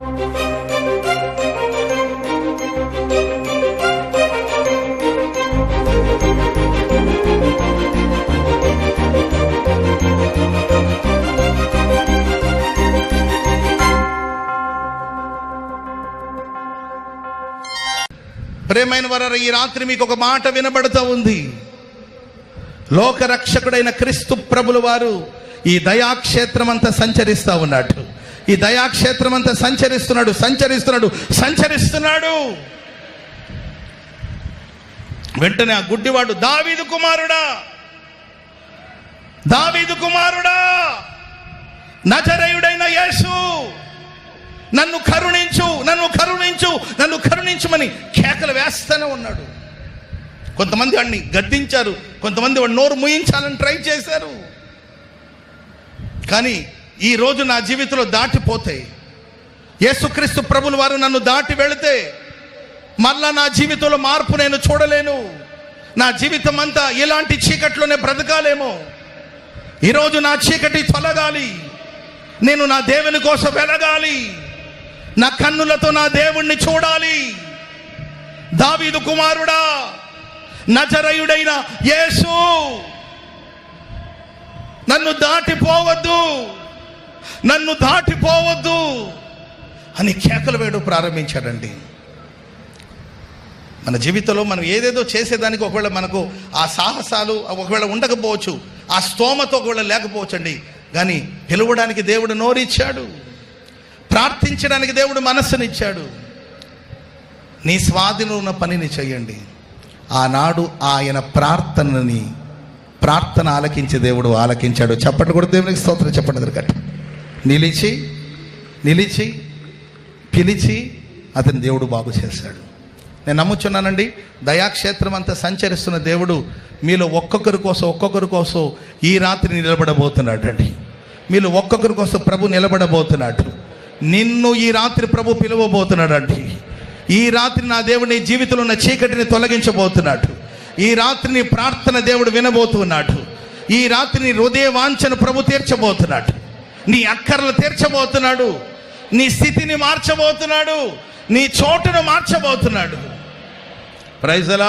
ప్రేమైన వారు ఈ రాత్రి మీకు ఒక మాట వినబడుతూ ఉంది. లోకరక్షకుడైన క్రీస్తు ప్రభుల వారు ఈ దయాక్షేత్రం అంతా సంచరిస్తూ ఉన్నాడు. ఈ దయాక్షేత్రం అంతా సంచరిస్తున్నాడు సంచరిస్తున్నాడు సంచరిస్తున్నాడు. వెంటనే ఆ గుడ్డివాడు దావీదు కుమారుడా దావీదు కుమారుడా నజరయుడైన యేసు నన్ను కరుణించు నన్ను కరుణించు నన్ను కరుణించమని కేకలు వేస్తూనే ఉన్నాడు. కొంతమంది వాడిని గద్దించారు కొంతమంది వాడు నోరు ముయించాలని ట్రై చేశారు. కానీ ఈ రోజు నా జీవితంలో దాటిపోతాయి యేసుక్రీస్తు ప్రభులు వారు నన్ను దాటి వెళితే మళ్ళా నా జీవితంలో మార్పు నేను చూడలేను. నా జీవితం అంతా ఇలాంటి చీకట్లోనే బ్రతకాలేమో. ఈరోజు నా చీకటి తొలగాలి. నేను నా దేవుని కోసం వెలగాలి. నా కన్నులతో నా దేవుణ్ణి చూడాలి. దావీదు కుమారుడా నజరయుడైన యేసు నన్ను దాటిపోవద్దు. నన్ను దాటిపోవద్దు అని కేకలు వేయడం ప్రారంభించాడండి. మన జీవితంలో మనం ఏదేదో చేసేదానికి ఒకవేళ మనకు ఆ సాహసాలు ఒకవేళ ఉండకపోవచ్చు ఆ స్తోమత ఒకవేళ లేకపోవచ్చండి. కానీ పిలవడానికి దేవుడు నోరిచ్చాడు. ప్రార్థించడానికి దేవుడు మనస్సునిచ్చాడు. నీ స్వాధీనం ఉన్న పనిని చేయండి. ఆనాడు ఆయన ప్రార్థనని ప్రార్థన ఆలకించే దేవుడు ఆలకించాడు. చెప్పండి కూడా దేవునికి స్తోత్రం చెప్పండి ఎదురుకట్టు నిలిచి నిలిచి పిలిచి అతని దేవుడు బాగు చేశాడు. నేను నమ్ముచున్నానండి దయాక్షేత్రం అంతా సంచరిస్తున్న దేవుడు మీలో ఒక్కొక్కరి కోసం ఒక్కొక్కరి కోసం ఈ రాత్రి నిలబడబోతున్నాడు అండి మీలో ఒక్కొక్కరి కోసం ప్రభు నిలబడబోతున్నాడు. నిన్ను ఈ రాత్రి ప్రభు పిలవబోతున్నాడండి. ఈ రాత్రి నా దేవుడు నీ జీవితంలో ఉన్న చీకటిని తొలగించబోతున్నాడు. ఈ రాత్రి నీ ప్రార్థన దేవుడు వినబోతున్నాడు. ఈ రాత్రి నీ హృదయ వాంఛను ప్రభు తీర్చబోతున్నాడు. నీ అక్కర్లు తీర్చబోతున్నాడు. నీ స్థితిని మార్చబోతున్నాడు. నీ చోటును మార్చబోతున్నాడు. ప్రైజలా